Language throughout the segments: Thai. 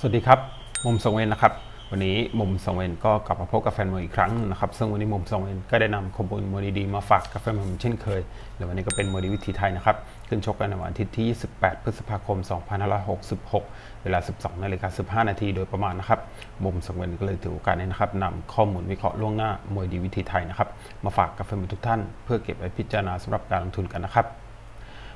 สวัสดีครับ มุมสงเวนนะครับ วันนี้มุมสงเวนก็กลับมาพบกับแฟนมวยอีกครั้งนะครับ ซึ่งวันนี้มุมสงเวนก็ได้นำข้อมูลมวยดีๆมาฝากกับแฟนมวยเหมือนเช่นเคย และวันนี้ก็เป็นมวยดีวิถีไทยนะครับ ขึ้นชกกันในวันอาทิตย์ที่ 28 พฤษภาคม 2566 เวลา 12นาฬิกา15 นาทีโดยประมาณนะครับ มุมสงเวนก็เลยถือโอกาสนี้นะครับนำข้อมูลวิเคราะห์ล่วงหน้ามวยดีวิถีไทยนะครับ มาฝากกับแฟนมวยทุกท่าน เพื่อเก็บไว้พิจารณาสำหรับการลงทุนกันนะครับ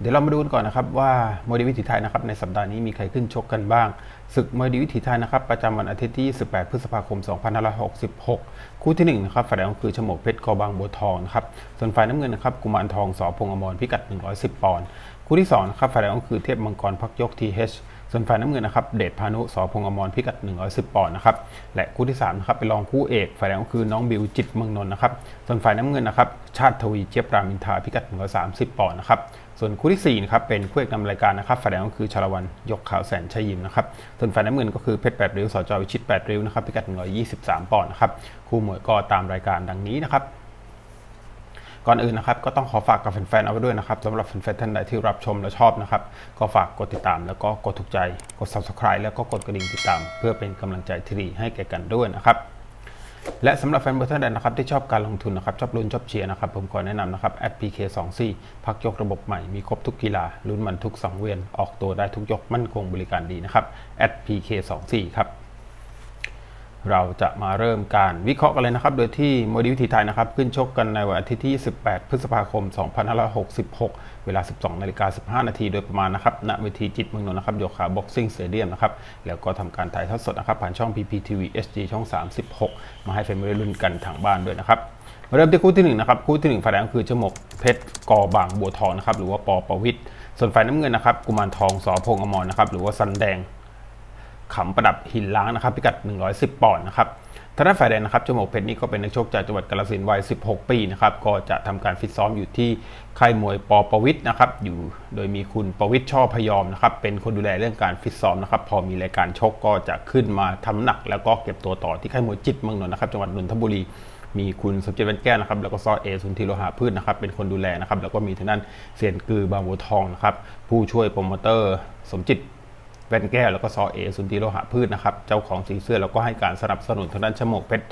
เดี๋ยวเรามาดูกันก่อนนะครับว่ามวยดีวิถีไทยนะครับในสัปดาห์นี้มีใครขึ้นชกกันบ้างศึกมวยดีวิถีไทยนะครับประจำวันอาทิตย์ที่ 18 พฤษภาคม 2566 คู่ที่1นะครับฝ่ายแดงคือฉมวกเพชรกอบางบัวทองนะครับส่วนฝ่ายน้ำเงินนะครับกุมารทองสอพงอมรพิกัด 110 ปอนด์คู่ที่2นะครับฝ่ายแดงคือเทพมังกรพักยกทีเส่วนฝ่ายน้ำเงินนะครับเดชพานุสอพงอมรพิกัด 110 ปอนด์นะครับและคู่ที่3นะครับเป็นรองคู่เอกฝ่ายแดงก็คือน้องบิวจิตเมืองนนท์นะครับส่วนฝ่ายน้ำเงินนะครับชาติทวีเจี๊ยบรามินทาพิกัด 130 ปอนด์นะครับ ส่วนคู่ที่4นะครับเป็นคู่เอกนำรายการนะครับฝ่ายแดงก็คือชาละวันยกขาวแสนชัยยิมนะครับส่วนฝ่ายน้ำเงินก็คือเพชรแปดริ้วสจวิชิตแปดริ้วนะครับพิกัด 123 ปอนด์นะครับคู่มวยก็ตามรายการดังนี้นะครับก่อนอื่นนะครับก็ต้องขอฝากกับแฟนๆเอาไว้ด้วยนะครับสำหรับแฟนๆท่านใดที่รับชมและชอบนะครับ ก็ฝากกดติดตามแล้วก็กดถูกใจ กด subscribe แล้วก็กดกระดิ่งติดตาม เพื่อเป็นกำลังใจที่ดีให้แก่กันด้วยนะครับ และสำหรับแฟนบอลท่านใดนะครับที่ชอบการลงทุนนะครับชอบลุ้นชอบเชียร์นะครับผมขอแนะนำนะครับแอด PK24 พักยกระบบใหม่มีครบทุกกีฬาลุ้นมันทุกสังเวียนออกตัวได้ทุกยกมั่นคงบริการดีนะครับแอด PK24 ครับ เราจะมาเริ่มการวิเคราะห์กันเลยนะครับ โดยที่โมดีวิถีไทยนะครับ ขึ้นชกกันในวันอาทิตย์ที่ 18 พฤษภาคม 2566 เวลา 12นาฬิกา15 นาทีโดยประมาณนะครับ ณ เวทีจิตเมืองนนท์นะครับ โยคะบ็อกซิ่งสเตเดียมนะครับ แล้วก็ทำการถ่ายทอดสดนะครับ ผ่านช่อง PPTV HD ช่อง 36 มาให้แฟนบอลรุ่นกันทางบ้านด้วยนะครับมาเริ่มที่คู่ที่1นะครับ คู่ที่1ฝ่ายแดงก็คือจมกเพชรกอบางบัวทองนะครับ หรือว่าปอประวิทย์ส่วนฝ่ายน้ำเงินนะครับ กุมารทองสอพงษ์อมรนะครับ หรือว่าซันแดง ขำประดับหินล้างนะครับพิกัด 110 ปอนด์นะครับทางด้านฝ่ายแดงนะครับจมูกเพชรนี่ก็เป็นนักชกจากจังหวัดกาฬสินธุ์วัย 16 ปีนะครับก็จะทำการฟิตซ้อมอยู่ที่ค่ายมวยปอประวิทย์นะครับอยู่โดยมีคุณประวิทย์ช่อพยอมนะครับเป็นคนดูแลเรื่องการฟิตซ้อมนะครับพอมีรายการชกก็จะขึ้นมาทำหนัก แล้วก็เก็บตัวต่อที่ค่ายมวยจิตเมืองนนท์นะครับจังหวัดนนทบุรีมีคุณสมเจตวันแก้วนะครับแล้วก็ซอเอสุนทีโลหะพืชนะครับเป็นคนดูแลนะครับแล้วก็มีทางด้านเซียนกือบางบัวทองนะครับผู้ช่วยโปรโมเตอร์สมจิต แว่นแก้วแล้วก็ซอเอสุนทรีโลหะพืชนะครับ เจ้าของสีเสื้อแล้วก็ให้การสนับสนุนทางด้านชโมกเพชร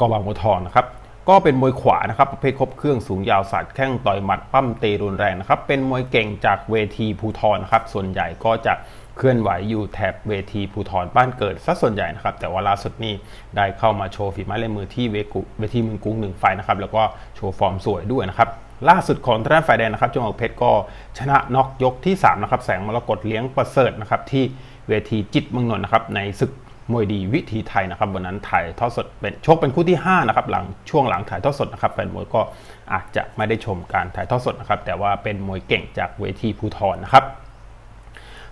กอบางบัวทองนะครับก็เป็นมวยขวานะครับประเภทครบเครื่องสูงยาวสาดแข้งต่อยหมัดปั้มเตะรุนแรงนะครับเป็นมวยเก่งจากเวทีภูทรนะครับส่วนใหญ่ก็จะเคลื่อนไหวอยู่แถบเวทีภูทรบ้านเกิดซะส่วนใหญ่นะครับแต่ว่าล่าสุดนี้ได้เข้ามาโชว์ฝีไม้ลายมือที่เวกุเวทีเมืองกรุงหนึ่งไฟนะครับแล้วก็โชว์ฟอร์มสวยด้วยนะครับ ล่าสุดของทางด้านฝ่ายแดงนะครับจงหวเพชรก็ชนะน็อกยกที่3นะครับแสงมรกตเลี้ยงประเสริฐนะครับที่เวทีจิตเมืองนนท์นะครับในศึกมวยดีวิถีไทยนะครับวันนั้นถ่ายทอดสดเป็นชกเป็นคู่ที่5นะครับหลังช่วงหลังถ่ายทอดสดนะครับแฟนมวยก็อาจจะไม่ได้ชมการถ่ายทอดสดนะครับแต่ว่าเป็นมวยเก่งจากเวทีภูทรนะครับ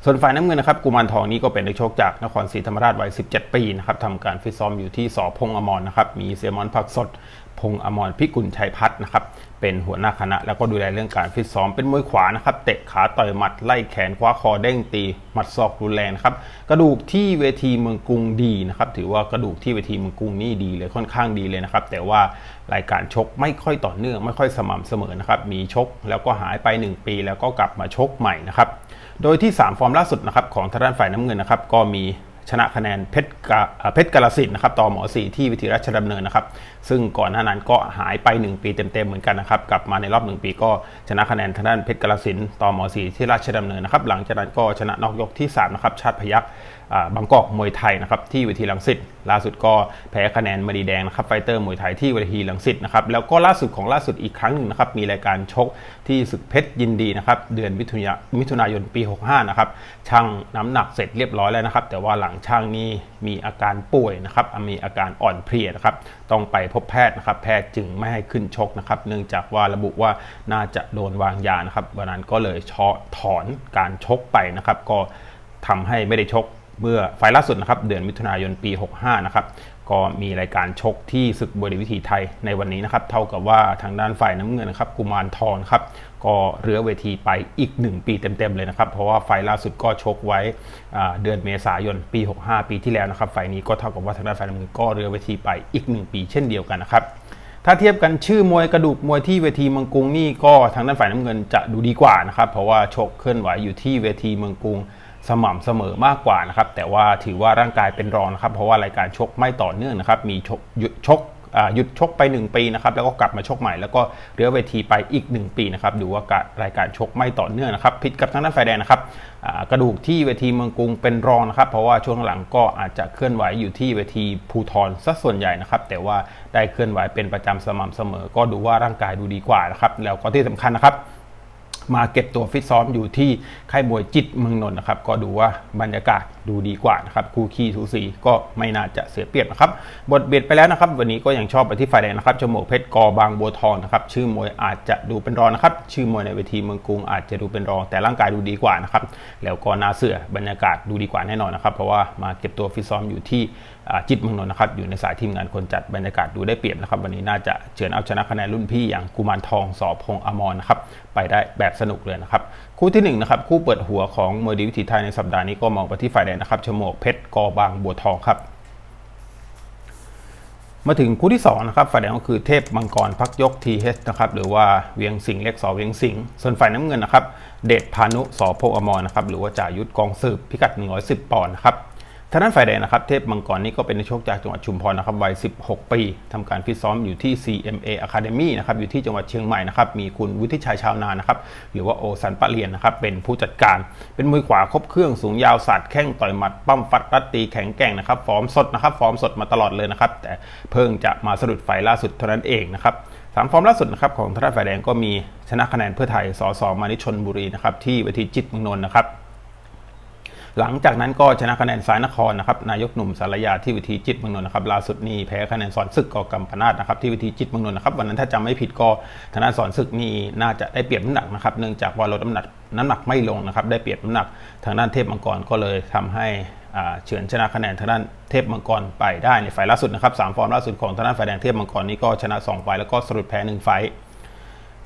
ส่วนฝ่ายน้ำเงินนะครับกุมารทองนี่ก็เป็นนักชกจากนครศรีธรรมราชวัย 17 ปีนะครับทำการฟิตซ้อมอยู่ที่สอพงอมรนะครับมีเซมอนผักสด พงษ์อมรพิกุลชัยพัฒน์นะครับเป็นหัวหน้าคณะ แล้วก็ดูแลเรื่องการฟิตซ้อมเป็นมวยขวานะครับเตะขาต่อยหมัดไล่แขนคว้าคอเด้งตีหมัดศอกรุนแรงครับกระดูกที่เวทีเมืองกรุงดีนะครับถือว่ากระดูกที่เวทีเมืองกรุงนี่ดีเลยค่อนข้างดีเลยนะครับแต่ว่ารายการชกไม่ค่อยต่อเนื่องไม่ค่อยสม่ำเสมอนะครับมีชกแล้วก็หายไป 1 ปี แล้วก็กลับมาชกใหม่นะครับโดยที่ 3 ฟอร์มล่าสุดนะครับของทางด้านฝ่ายน้ำเงินนะครับก็มี ชนะคะแนนเพชรกาเพชรกาลสินนะครับต่อหมอสีที่วิธีราชดำเนินนะครับ ซึ่งก่อนหน้านั้นก็หายไป 1 ปีเต็มๆเหมือนกันนะครับ กลับมาในรอบ 1 ปีก็ชนะคะแนนทางด้านเพชรกาลสินต่อหมอสีที่ราชดำเนินนะครับ หลังจากนั้นก็ชนะนอกยกที่3นะครับชาติพยัก บางกอกมวยไทยนะครับที่เวทีลังสิตล่าสุดก็แพ้คะแนนมณีแดงนะครับไฟเตอร์มวยไทยที่เวทีลังสิตนะครับแล้วก็ล่าสุดของล่าสุดอีกครั้งหนึ่งนะครับมีรายการชกที่ศึกเพชรยินดีนะครับเดือนมิถุนายมิถุนายนปี 65นะครับช่างน้ำหนักเสร็จเรียบร้อยแล้วนะครับแต่ว่าหลังช่างนี้มีอาการป่วยนะครับมีอาการอ่อนเพลียนะครับต้องไปพบแพทย์นะครับแพทย์จึงไม่ให้ขึ้นชกนะครับเนื่องจากว่าระบุว่าน่าจะโดนวางยานะครับวันนั้นก็เลยถอนการชกไปนะครับก็ทำให้ไม่ได้ชก เมื่อไฟล์ล่าสุดนะครับเดือนมิถุนายนปี 65 นะครับก็มีรายการชกที่ศึกบริวิถีไทยในวันนี้นะครับ เท่ากับว่าทางด้านฝ่ายน้ำเงินนะครับกุมารทองครับก็เรือเวทีไปอีก 1 ปีเต็มๆเลยนะครับ เพราะว่าไฟล่าสุดก็ชกไว้เดือนเมษายนปี 65 ปีที่แล้วนะครับไฟนี้ก็เท่ากับว่าทางด้านฝ่ายน้ำเงินก็เรือเวทีไปอีก 1 ปีเช่นเดียวกันนะครับถ้าเทียบกันชื่อมวยกระดูกมวยที่เวทีเมืองกรุงนี่ก็ทางด้านฝ่ายน้ำเงินจะดูดีกว่านะครับ เพราะว่าชกเคลื่อนไหวอยู่ที่เวทีเมืองกรุง สม่ำเสมอมากกว่านะครับ แต่ว่าถือว่าร่างกายเป็นรองนะครับ เพราะว่ารายการชกไม่ต่อเนื่องนะครับ มีชกหยุดชกหยุดชกไป 1 ปีนะครับ แล้วก็กลับมาชกใหม่ แล้วก็เรือเวทีไปอีก 1 ปีนะครับ ดูว่ารายการชกไม่ต่อเนื่องนะครับ พิดกับทางด้านไฟแดงนะครับกระดูกที่เวทีเมืองกรุงเป็นรองนะครับ เพราะว่าช่วงหลังก็อาจจะเคลื่อนไหวอยู่ที่เวทีภูทรซะส่วนใหญ่นะครับ แต่ว่าได้เคลื่อนไหวเป็นประจำสม่ำเสมอ ก็ดูว่าร่างกายดูดีกว่านะครับ แล้วก็ที่สำคัญนะครับ มาเก็บตัวฟิตซ้อมอยู่ที่ค่ายมวยจิตเมืองนนท์นะครับ ก็ดูว่าบรรยากาศ ดูดีกว่านะครับคู่ขี้ทูสีก็ไม่น่าจะเสียเปรียบนะครับบทเบียดไปแล้วนะครับ วันนี้ก็ยังชอบไปที่ฝ่ายแดงนะครับจมูกเพชรกอบางบัวทองนะครับชื่อมวยอาจจะดูเป็นรองนะครับชื่อมวยในเวทีเมืองกรุงอาจจะดูเป็นรอง แต่ร่างกายดูดีกว่านะครับแล้วก็น่าเสือบรรยากาศดูดีกว่าแน่นอนนะครับเพราะว่ามาเก็บตัวฟิตซ้อมอยู่ที่จิตเมืองนนท์นะครับอยู่ในสายทีมงานคนจัดบรรยากาศดูได้เปรียบนะครับวันนี้น่าจะเฉือนเอาชนะคะแนนรุ่นพี่อย่างกุมารทองสอบพงอมรนะครับไปได้แบบสนุกเลยนะครับ คู่ที่1นนะครับคู่เปิดหัวของมวยดีวิถีไทยในสัปดาห์นี้ก็มองไปที่ฝ่ายแดงนะครับชโมกเพชรกอบางบัวทองครับ มาถึงคู่ที่2นะครับฝ่ายแดงก็คือเทพมังกรพักยกทีเฮนะครับหรือว่าเวียงสิงเล็กสอเวียงสิงส่วนฝ่ายน้ำเงินนะครับเดชพานุสอโพอมรนะครับหรือว่าจ่ายุทธกองสืบพิกัด 110 ปอนด์นะครับ ทางด้านฝ่ายแดงนะครับ เทพมังกรนี่ก็เป็นนักชกจากจังหวัดชุมพรนะครับวัย 16 ปีทำการฟิตซ้อมอยู่ที่ CMA Academy นะครับอยู่ที่จังหวัดเชียงใหม่นะครับมีคุณวุฒิชัยชาวนานะครับหรือว่าโอสันปะเรียนนะครับเป็นผู้จัดการ เป็นมือขวาครบเครื่องสูงยาวสัตว์แข้งต่อยหมัดปั้มฟัดรัดตีแข็งแกร่งนะครับฟอร์มสดนะครับฟอร์มสดมาตลอดเลยนะครับแต่เพิ่งจะมาสะดุดไฟล่าสุดเท่านั้นเองนะครับสามฟอร์มล่าสุดนะครับของทางด้าฝ่ายแดงก็มีชนะคะแนนเพื่อไทยสสมานิชนบุรีนะครับที่เวทีจิตเมืองนนท์นะครับ หลังจากนั้นก็ชนะคะแนนสายนครนะครับนายกหนุ่มสารยาที่วิธีจิตเมืองนนท์นะครับล่าสุดนี่แพ้คะแนนสอนศึกกอกำปนาตนะครับที่วิธีจิตเมืองนนท์นะครับวันนั้นถ้าจำไม่ผิดก็ทางด้านสอนศึกนี่น่าจะได้เปรียบน้ำหนักนะครับเนื่องจากว่าลดน้ำหนักน้ำหนักไม่ลงนะครับได้เปรียบน้ำหนักทางด้านเทพมังกรก็เลยทำให้เฉือนชนะคะแนนทางด้านเทพมังกรไปได้ในไฟล่าสุดนะครับสามฟอร์มล่าสุดของทางด้านไฟแดงเทพมังกรนี่ก็ชนะ2ไฟแล้วก็สรุปแพ้1ไฟ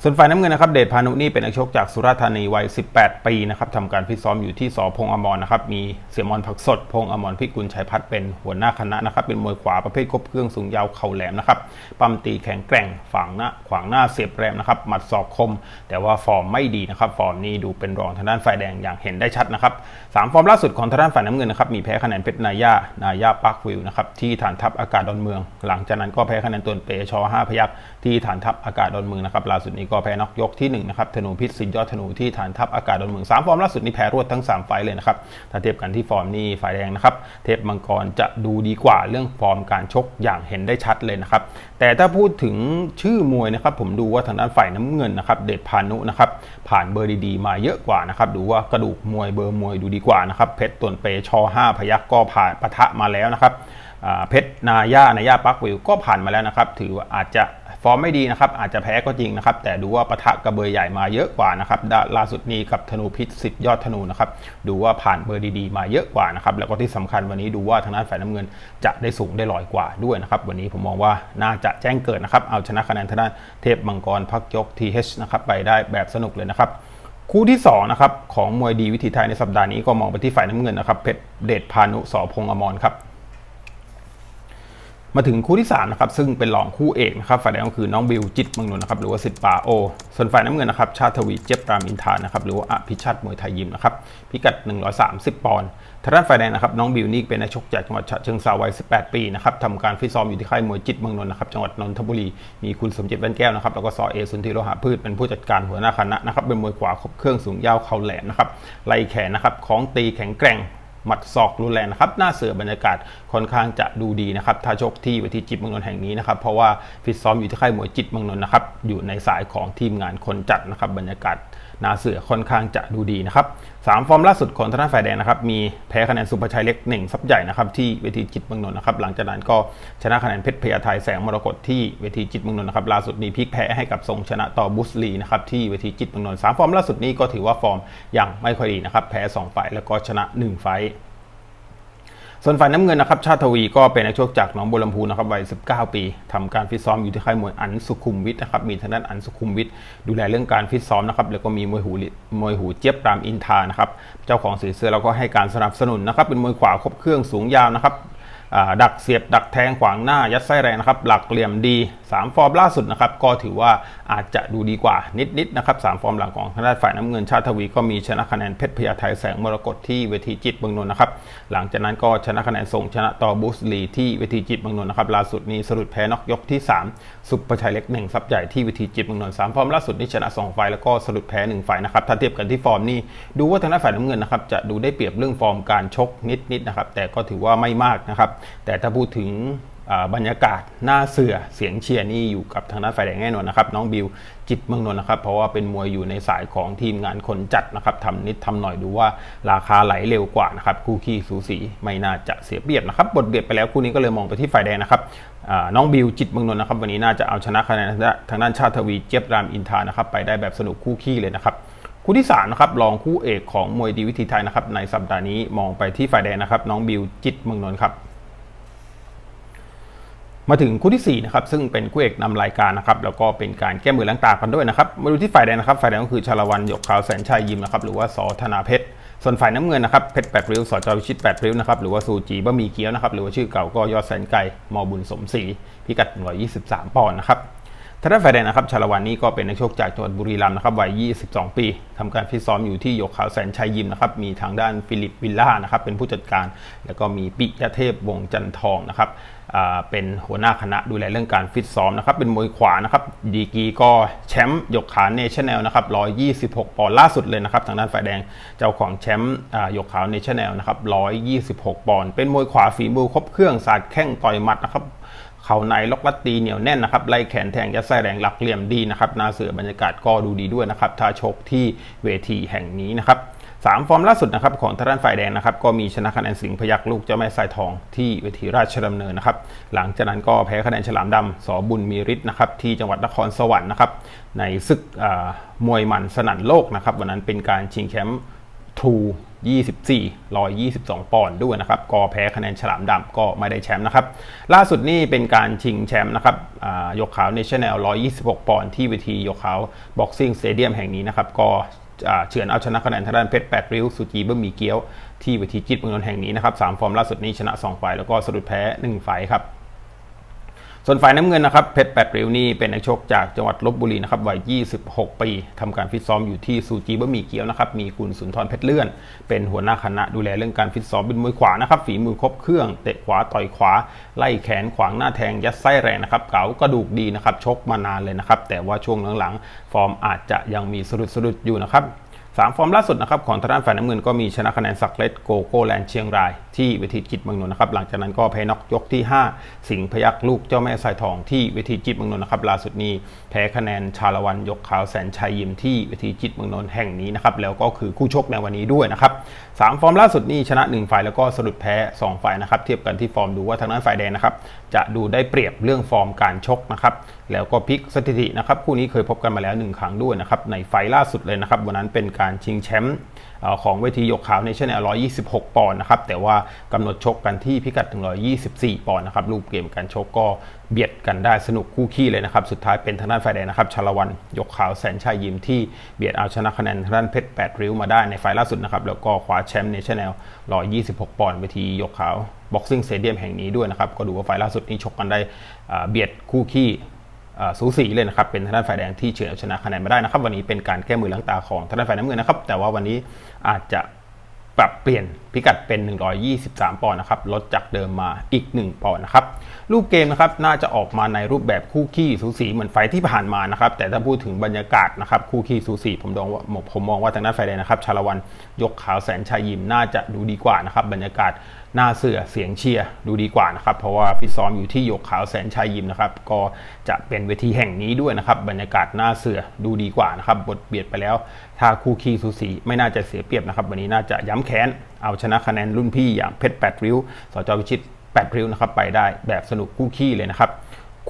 ส่วนฝ่ายน้ำเงินนะครับเดชพานุนี่เป็นนักชกจากสุราษฎร์ธานีวัย 18 ปีนะครับทำการฟิตซ้อมอยู่ที่สพงอมรนะครับมีเสียมอนผักสด พงอมรพิกุลชัยพัฒน์เป็นหัวหน้าคณะนะครับเป็นมวยขวาประเภทครบเครื่องสูงยาวเข่าแหลมนะครับปั้มตีแข็งแกร่งฝังหน้าขวางหน้าเสียบแรมนะครับหมัดศอกคม แต่ว่าฟอร์มไม่ดีนะครับฟอร์มนี้ดูเป็นรองทางด้านฝ่ายแดงอย่างเห็นได้ชัดนะครับสามฟอร์มล่าสุดของทางด้านฝ่ายน้ำเงินนะครับมีแพ้คะแนนเพชรนายานายาปักวิวนะครับที่ฐานทัพอากาศดอนเมือง หลังจากนั้นก็แพ้คะแนนตนเปชอ5พยักที่ฐานทัพอากาศดอนเมืองนะครับล่าสุดนี้ก็แพ้น็อกยกที่1นะครับธนูพิษสินยอดธนูที่ฐานทัพอากาศดอนเมือง3ฟอร์มล่าสุดนี้แพ้รวดทั้ง 3 ไฟเลยนะครับถ้าเทียบกันที่ฟอร์มนี่ฝ่ายแดงนะครับเทพมังกรจะดูดีกว่าเรื่องฟอร์มการชกอย่างเห็นได้ชัดเลยนะครับแต่ถ้าพูดถึงชื่อมวยนะครับผมดูว่าทางด้านฝ่ายน้ำเงินนะครับเดชพานุนะครับผ่านเบอร์ดีๆมาเยอะกว่านะครับดูว่ากระดูกมวยเบอร์มวยดูดีกว่านะครับเพชรตวนเปชอ5พยักก็ผ่านปะทะมาแล้วนะครับเพชรนาย่านาย่าปักวิวก็ผ่านมาแล้วนะครับถือว่าอาจจะ ฟอร์มไม่ดีนะครับอาจจะแพ้ก็จริงนะครับแต่ดูว่าปะทะกระเบอใหญ่มาเยอะกว่านะครับล่าสุดนี้กับธนูพิษสิทธิ์ยอดธนูนะครับดูว่าผ่านเบอร์ดีๆ มาเยอะกว่านะครับแล้วก็ที่สำคัญวันนี้ดูว่าทางด้านฝ่ายน้ำเงินจะได้สูงได้ลอยกว่าด้วยนะครับวันนี้ผมมองว่าน่าจะแจ้งเกิดนะครับเอาชนะคะแนนทางด้านเทพมังกรพักยกทีเนะครับไปได้แบบสนุกเลยนะครับคู่ที่2นะครับของมวยดีวิถีไทยในสัปดาห์นี้ก็มองไปที่ฝ่ายน้ำเงินนะครับเพชรเดชพานุสอพงอมรครับ มาถึงคู่ที่3นะครับซึ่งเป็นรองคู่เอกนะครับฝ่ายแดงก็คือน้องบิวจิตมังนนนะครับหรือว่าสิทธิ์ป่าโอ ส่วนฝ่ายน้ำเงินนะครับชาติทวีเจ็บรามอินทานะครับหรือว่าอภิชัดมวยไทยยิมนะครับพิกัด 130 ปอนด์ทางด้านฝ่ายแดงนะครับน้องบิวนี่เป็นนักชกจากจังหวัดฉะเชิงเซาวัย 18 ปีนะครับทำการฟิตซ้อมอยู่ที่ค่ายมวยจิตมืองนนนะครับจังหวัดนนทบุรีมีคุณสมจิตแว่นแก้วนะครับแล้วก็ซอเอสุนทรโลหะพืชเป็นผู้จัดการหัวหน้าคณะนะครับเป็นมวยขวาครบเครื่องสูงยาวเข่าแหลมนะครับไล่แขนนะครับของตีแข็งแกร่ง หมัดศอกรุนแรงนะครับหน้าเสือบรรยากาศค่อนข้างจะดูดีนะครับถ้าชกที่วิธีจิตเมืองนนท์แห่งนี้นะครับเพราะว่าฟิตซ้อมอยู่ที่ค่ายมวยจิตเมืองนนท์นะครับอยู่ในสายของทีมงานคนจัดนะครับบรรยากาศ นาเสือค่อนข้างจะดูดีนะครับสามฟอร์มล่าสุดของธนาฝ่ายแดงนะครับมีแพ้คะแนนสุภชัยเล็กหนึ่งซับใหญ่นะครับที่เวทีจิตเมืองนนท์นะครับหลังจากนั้นก็ชนะคะแนนเพชรพยาไทยแสงมรกตที่เวทีจิตเมืองนนท์นะครับล่าสุดมีพลิกแพ้ให้กับทรงชนะต่อบุสลีนะครับที่เวทีจิตเมืองนนท์สามฟอร์มล่าสุดนี้ก็ถือว่าฟอร์มยังไม่ค่อยดีนะครับแพ้2ไฟแล้วก็ชนะ1ไฟ ส่วนฝ่ายน้ำเงินนะครับชาติทวีก็เป็นนักชกจากหนองบัวลำพูนะครับวัย 19 ปีทำการฟิตซ้อมอยู่ที่ค่ายมวยอันสุขุมวิทนะครับมีทางด้านอันสุขุมวิทดูแลเรื่องการฟิตซ้อมนะครับแล้วก็มีมวยหูมวยหูเจี๊ยบรามอินทานะครับเจ้าของสีเสื้อแล้วก็ให้การสนับสนุนนะครับเป็นมวยขวาครบเครื่องสูงยาวนะครับ ดักเสียบดักแทงขวางหน้ายัดไส้แรงนะครับหลักเหลี่ยมดี 3 ฟอร์มล่าสุดนะครับก็ถือว่าอาจจะดูดีกว่านิดๆนะครับสามฟอร์มหลังของทางด้านฝ่ายน้ำเงินชาติทวีก็มีชนะคะแนนเพชรพยาไทยแสงมรกตที่เวทีจิตเมืองนนท์นะครับหลังจากนั้นก็ชนะคะแนนส่งชนะต่อบูสลีที่เวทีจิตเมืองนนท์นะครับล่าสุดนี้สรุปแพ้นอกยกที่ 3 สุประชัยเล็กหนึ่งซับใหญ่ที่เวทีจิตเมืองนนท์สามฟอร์มล่าสุดนี้ชนะสองไฟแล้วก็สรุปแพ้หนึ่งไฟนะครับถ้าเทียบกันที่ฟอร์มนี่ดูว่าทางด้านฝ่ายน้ำเงินนะครับจะดูได้เปรียบเรื่องฟอร์มการชกนิดๆนะครับแต่ก็ถือว่าไม่มากนะครับแต่ถ้าพูดถึงบรรยากาศหน้าเสือเสียงเชียร์นี่อยู่กับทางด้านฝ่ายแดงแน่นอนนะครับ น้องบิวจิตเมืองนนท์นะครับ เพราะว่าเป็นมวยอยู่ในสายของทีมงานคนจัดนะครับทำนิดทำหน่อยดูว่าราคาไหลเร็วกว่านะครับคู่ขี้สูสีไม่น่าจะเสียเปรียบนะครับบทเบียดไปแล้วคู่นี้ก็เลยมองไปที่ฝ่ายแดงนะครับน้องบิวจิตเมืองนนท์นะครับวันนี้น่าจะเอาชนะคะแนนทางด้านชาติทวีเจี๊ยบรามอินทานะครับไปได้แบบสนุกคู่ขี้เลยนะครับคู่ที่3นะครับรองคู่เอกของมวยดีวิธีไทยนะครับในสัปดาห์นี้มองไปที่ฝ่ายแดงนะครับน้องบิวจิตเมืองนนท์ครับ มาถึงคู่ที่4นะครับซึ่งเป็นคู่เอกนำรายการนะครับแล้วก็เป็นการแก้มือล้างตากันด้วยนะครับมาดูที่ฝ่ายแดงนะครับฝ่ายแดงก็คือชาละวันหยกขาวแสนชัยยิมนะครับหรือว่าสอธนาเพชรส่วนฝ่ายน้ำเงินนะครับเพชรแปดริ้วสอจอวิชิตแปดริ้วนะครับหรือว่าซูจีบะหมี่เกี๊ยวนะครับหรือว่าชื่อเก่าก็ยอดแสนไก่มอบุญสมศรีพิกัด 123 ปอนด์นะครับทางด้านฝ่ายแดงนะครับชาละวันนี้ก็เป็นนักชกจากจังหวัดบุรีรัมย์นะครับวัย 22 ปีทำการฟิตซ้อมอยู่ที่หยกขาวแสนชัยยิมนะครับมีทางด้านฟิลิปวิลล่านะครับเป็นผู้จัดการ แล้วก็มีปิยเทพวงจันทองนะครับ เป็นหัวหน้าคณะดูแลเรื่องการฟิตซ้อมนะครับ เป็นมวยขวานะครับ ดีกีก็แชมป์ยกขาเนชั่นแนลนะครับ126 ปอนด์ล่าสุดเลยนะครับ ทางด้านฝ่ายแดงเจ้าของแชมป์อ่ายกขาวเนชั่นแนลนะครับ126 ปอนด์เป็นมวยขวาฝีมือครบเครื่องสาดแข้งต่อยหมัดนะครับเข่าในล็อกลัดตีเหนียวแน่นนะครับไล่แขนแทงยัดไส้แรงหลักเหลี่ยมดีนะครับนาเสือบรรยากาศก็ดูดีด้วยนะครับถ้าชกที่เวทีแห่งนี้นะครับ สามฟอร์มล่าสุดนะครับของทางด้านฝ่ายแดงนะครับก็มีชนะคะแนนสิงห์พยักลูกเจ้าแม่สายทองที่เวทีราชดำเนินนะครับหลังจากนั้นก็แพ้คะแนนฉลามดำสอบุญมีฤทธิ์นะครับที่จังหวัดนครสวรรค์นะครับในศึกมวยมันสนั่นโลกนะครับวันนั้นเป็นการชิงแชมป์ทู24 122 ปอนด์ด้วยนะครับก็แพ้คะแนนฉลามดำก็ไม่ได้แชมป์นะครับ ล่าสุดนี่เป็นการชิงแชมป์นะครับยกขาวเนชั่นแนล126 ปอนด์ที่เวทียกขาวบ็อกซิ่งสเตเดียมแห่งนี้นะครับ ก็ เฉือนเอาชนะคะแนนทางด้านเพชรแปดริ้วสุจีบะหมี่เกี๊ยวที่เวทีจิตเมืองนนท์แห่งนี้นะครับสามฟอร์มล่าสุดนี้ชนะ2ไฟล์แล้วก็สะดุดแพ้1ไฟล์ครับ ส่วนฝ่ายน้ำเงินนะครับเพชรแปดริ้วนี่เป็นนักชกจากจังหวัดลบบุรีนะครับวัย 26 ปีทำการฟิตซ้อมอยู่ที่ซูจีบะหมี่เกี๊ยวนะครับมีคุณสุนทรเพชรเลื่อน เป็นหัวหน้าคณะดูแลเรื่องการฟิตซ้อมเป็นมวยขวานะครับฝีมือครบเครื่องเตะขวาต่อยขวา ไล่แขนขวางหน้าแทงยัดไส้แรงนะครับเก๋ากระดูกดีนะครับชกมานานเลยนะครับแต่ว่าช่วงหลังๆ ฟอร์มอาจจะยังมีสะดุดสะดุดๆอยู่นะครับ สามฟอร์มล่าสุดนะครับของทางด้านฝ่ายน้ำเงินก็มีชนะคะแนนสักเล็ดโกโก้แลนด์เชียงราย ที่เวทีจิตเมืองนนนะครับหลังจากนั้นก็แพ้น็อกยกที่ 5 สิงพยักลูกเจ้าแม่สายทองที่เวทีจิตเมืองนนนะครับล่าสุดนี้แพ้คะแนนชาละวันยกขาวแสนชัยยิมที่เวทีจิตเมืองนนแห่งนี้นะครับแล้วก็คือคู่ชกในวันนี้ด้วยนะครับสามฟอร์มล่าสุดนี้ชนะ 1 ฝ่ายแล้วก็สะดุดแพ้ 2 ฝ่ายนะครับเทียบกันที่ฟอร์มดูว่าทางด้านฝ่ายแดงนะครับจะดูได้เปรียบเรื่องฟอร์มการชกนะครับ แล้วก็พลิกสถิตินะครับคู่นี้เคยพบกันมาแล้วหนึ่งครั้งด้วยนะครับในไฟล์ล่าสุดเลยนะครับวันนั้นเป็นการชิงแชมป์ของเวทียกขาวในชั่น126 ปอนด์นะครับแต่ว่ากำหนดชกกันที่พิกัดถึง124 ปอนด์นะครับรูปเกมการชกก็เบียดกันได้สนุกคู่ขี้เลยนะครับสุดท้ายเป็นทางด้านฝ่ายแดงนะครับชาละวันยกขาวแสนชัยยิมที่เบียดเอาชนะคะแนนทางด้านเพชร8ริ้วมาได้ในไฟล์ล่าสุดนะครับแล้วก็คว้าแชมป์ในชั่นแนล126 ปอนด์เวทียกขาวบ็อกซิ่งสเตเดียมแห่งนี้ด้วยนะครับก็ดูว่าไฟล่าสุดนี้ชกกันได้เบียดคู่ขี้ สูสีเลยนะครับเป็นทางด้านฝ่ายแดงที่เฉือนเอาชนะคะแนนมาได้นะครับ วันนี้เป็นการแก้มือล้างตาของทางด้านฝ่ายน้ำเงินนะครับ แต่ว่าวันนี้อาจจะปรับเปลี่ยนพิกัดเป็น 123 ปอนด์นะครับลดจากเดิมมาอีก 1 ปอนด์นะครับรูปเกมนะครับน่าจะออกมาในรูปแบบคู่ขี้สูสีเหมือนไฟที่ผ่านมานะครับแต่ถ้าพูดถึงบรรยากาศนะครับคู่ขี้สูสีผมมองว่าผมมองว่าทางด้านฝ่ายแดงนะครับชาละวันยกขาวแสนชัยยิมน่าจะดูดีกว่านะครับบรรยากาศ หน้าเสือเสียงเชียร์ดูดีกว่านะครับ เพราะว่าฟิตซ้อมอยู่ที่ยกขาวแสนชัยยิมนะครับ ก็จะเป็นเวทีแห่งนี้ด้วยนะครับ บรรยากาศหน้าเสือดูดีกว่านะครับ บทเบียดไปแล้ว ถ้าคู่ขี้สูสีไม่น่าจะเสียเปรียบนะครับ วันนี้น่าจะย้ำแค้น เอาชนะคะแนนรุ่นพี่อย่างเพชรแปดริ้ว สจวิชิตแปดริ้วนะครับ ไปได้แบบสนุกคู่ขี้เลยนะครับ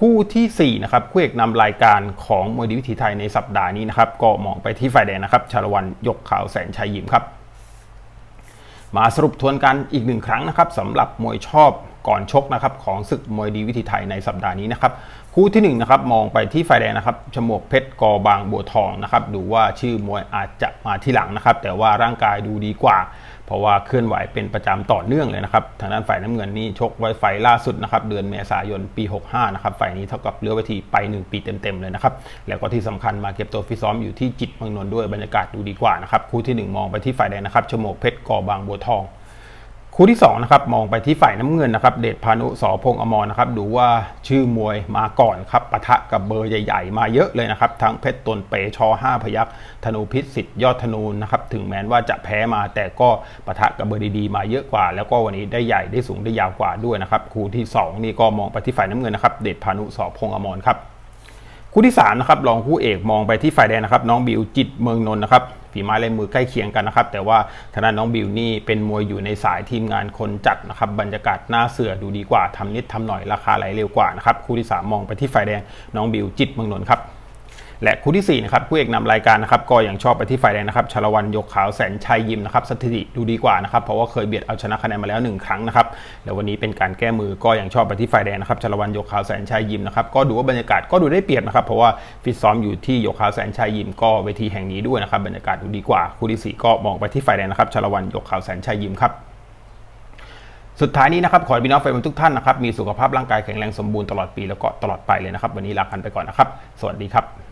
คู่ทีสี่4 นะครับคู่เอกนำรายการของมวยดีวิถีไทยในสัปดาห์นี้นะครับ ก็มองไปที่ฝ่ายแดงนะครับ ชาละวันยกขาวแสนชัยยิมครับ มาสรุปทวนกันอีกหนึ่งครั้งนะครับสำหรับมวยชอบ ก่อนชกนะครับของศึกมวยดีวิธีไทยในสัปดาห์นี้นะครับคู่ที่1นงนะครับมองไปที่ไฟแดงนะครับชมวกเพชรกอบางบัวทองนะครับดูว่าชื่อมวยอาจจะมาที่หลังนะครับ แต่ว่าร่างกายดูดีกว่า เพราะว่าเคลื่อนไหวเป็นประจำต่อเนื่องเลยนะครับทางด้านฝ่ายน้ำเงินนี่ชกไว้ไฟล่าสุดนะครับเดือนเมษายนปี 65นะครับฝ่ายนี้เท่ากับเลือเวทีไป 1 ปีเต็มๆเลยนะครับแล้วก็ที่สำคัญมาเก็บตัวฟิตซ้อมอยู่ที่จิตเมืองนนท์ด้วยบรรยากาศดูดีกว่านะครับคู่ที่ 1 มองไปที่ฝ่ายแดงนะครับชมวกเพชรกอบางบัวทอง คู่ที่2นะครับมองไปที่ฝ่ายน้ำเงินนะครับเดชพานุสอพงอมรนะครับดูว่าชื่อมวยมาก่อนครับปะทะกับเบอร์ใหญ่ ๆ มาเยอะเลยนะครับทั้งเพชรตนเปชอ5พยักธนูพิษสิทธิ์ยอดธนูนะครับถึงแม้ว่าจะแพ้มาแต่ก็ปะทะกับเบอร์ดีๆมาเยอะกว่า แล้วก็วันนี้ได้ใหญ่ได้สูงได้ยาวกว่าด้วยนะครับคู่ที่ 2 นี่ก็มองไปที่ฝ่ายน้ำเงินนะครับเดชพานุสอพงอมรครับคู่ที่3นะครับรองคู่เอกมองไปที่ฝ่ายแดงนะครับน้องบิวจิตเมืองนนท์นะครับ ฝีไม้ลายมือใกล้เคียงกันนะครับ แต่ว่าทางด้านน้องบิวนี่เป็นมวยอยู่ในสายทีมงานคนจัดนะครับ บรรยากาศหน้าเสือดูดีกว่าทำนิดทำหน่อยราคาไหลเร็วกว่านะครับคู่ที่ 3 มองไปที่ฝ่ายแดงน้องบิวจิตเมืองนนท์ครับ และคู่ที่4นะครับคู่เอกนำรายการนะครับก็ยังชอบไปที่ฝ่ายแดงนะครับชลวันยกขาวแสนชัยยิมนะครับสถิติดูดีกว่านะครับเพราะว่าเคยเบียดเอาชนะคะแนนมาแล้ว 1 ครั้งนะครับแล้ววันนี้เป็นการแก้มือก็ยังชอบไปที่ฝ่ายแดงนะครับชลวันยกขาวแสนชัยยิมนะครับก็ดูว่าบรรยากาศก็ดูได้เปรียบนะครับเพราะว่าฟิตซ้อมอยู่ที่ยกขาวแสนชัยยิมก็เวทีแห่งนี้ด้วยนะครับบรรยากาศดูดีกว่าคู่ที่สี่ก็มองไปที่ฝ่ายแดงนะครับชลวันยกขาวแสนชัยยิมครับสุดท้ายนี้นะครับ ขอให้พี่น้องแฟนบอลทุกท่านนะครับ มีสุขภาพร่างกายแข็งแรงสมบูรณ์ตลอดปีแล้วก็ตลอดไปเลยนะครับ วันนี้ลากันไปก่อนนะครับ สวัสดีครับ